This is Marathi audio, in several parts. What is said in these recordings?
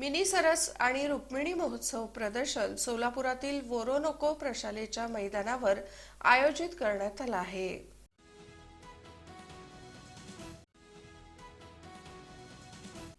मिनी सरस आणि रुक्मिणी महोत्सव प्रदर्शन सोलापुरातील वोरोनोको प्रशालेच्या मैदानावर आयोजित करण्यात आलं आहे.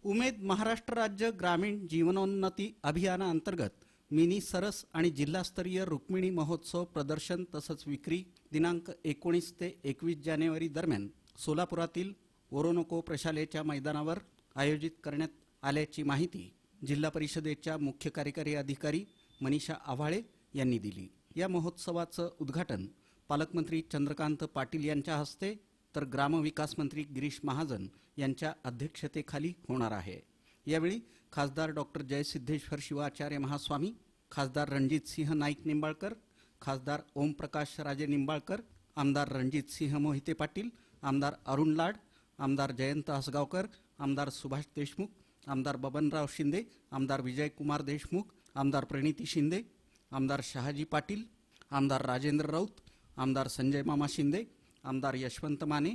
उमेद महाराष्ट्र राज्य ग्रामीण जीवनोन्नती अभियानाअंतर्गत मिनी सरस आणि जिल्हास्तरीय रुक्मिणी महोत्सव प्रदर्शन तसंच विक्री दिनांक एकोणीस ते एकवीस जानेवारी दरम्यान सोलापुरातील ओरोनोको प्रशालेच्या मैदानावर आयोजित करण्यात आल्याची माहिती जिल्हा परिषदेच्या मुख्य कार्यकारी अधिकारी मनीषा आव्हाळे यांनी दिली. या महोत्सवाचं उद्घाटन पालकमंत्री चंद्रकांत पाटील यांच्या हस्ते तर ग्रामविकास मंत्री गिरीश महाजन यांच्या अध्यक्षतेखाली होणार आहे. यावेळी खासदार डॉक्टर जयसिद्धेश्वर शिवाचार्य महास्वामी खासदार रणजित सिंह नाईक निंबाळकर खासदार ओमप्रकाश राजे निंबाळकर आमदार रणजित सिंह मोहिते पाटील आमदार अरुण लाड आमदार जयंत हसगावकर आमदार सुभाष देशमुख आमदार बबनराव शिंदे आमदार विजयकुमार देशमुख आमदार प्रणिती शिंदे आमदार शहाजी पाटील आमदार राजेंद्र राऊत आमदार संजय मामा शिंदे आमदार यशवंत माने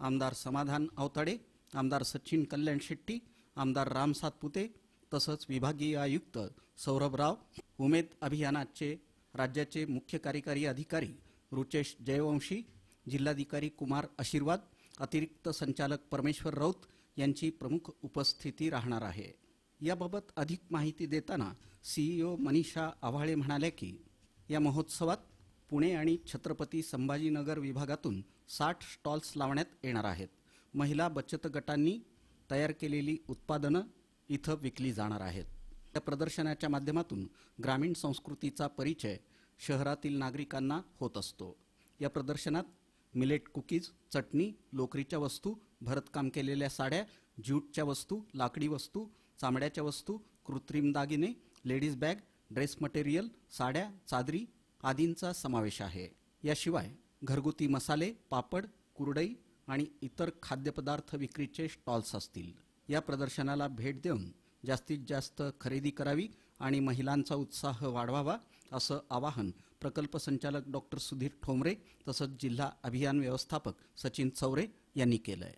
आमदार समाधान अवताडे आमदार सचिन कल्याण शेट्टी आमदार राम सातपुते तसंच विभागीय आयुक्त सौरभ राव उमेद अभियानाचे राज्याचे मुख्य कार्यकारी अधिकारी रुचेश जयवंशी जिल्हाधिकारी कुमार आशीर्वाद अतिरिक्त संचालक परमेश्वर राऊत यांची प्रमुख उपस्थिती राहणार आहे. याबाबत अधिक माहिती देताना सीईओ मनीषा आव्हाळे म्हणाल्या की या महोत्सवात पुणे आणि छत्रपती संभाजीनगर विभागातून साठ स्टॉल्स लावण्यात येणार आहेत. महिला बचत गटांनी तयार केलेली उत्पादनं इथं विकली जाणार आहेत. या प्रदर्शनाच्या माध्यमातून ग्रामीण संस्कृतीचा परिचय शहरातील नागरिकांना होत असतो. या प्रदर्शनात मिलेट कुकीज चटणी लोकरीच्या वस्तू भरतकाम केलेल्या साड्या ज्यूटच्या वस्तू लाकडी वस्तू चामड्याच्या वस्तू कृत्रिम दागिने लेडीज बॅग ड्रेस मटेरियल साड्या चादरी आदींचा समावेश आहे. याशिवाय घरगुती मसाले पापड कुरडई आणि इतर खाद्यपदार्थ विक्रीचे स्टॉल्स असतील. या प्रदर्शनाला भेट देऊन जास्तीत जास्त खरेदी करावी आणि महिलांचा उत्साह वाढवावा असं आवाहन प्रकल्प संचालक डॉक्टर सुधीर ठोंबरे तसंच जिल्हा अभियान व्यवस्थापक सचिन चौरे यांनी केलं आहे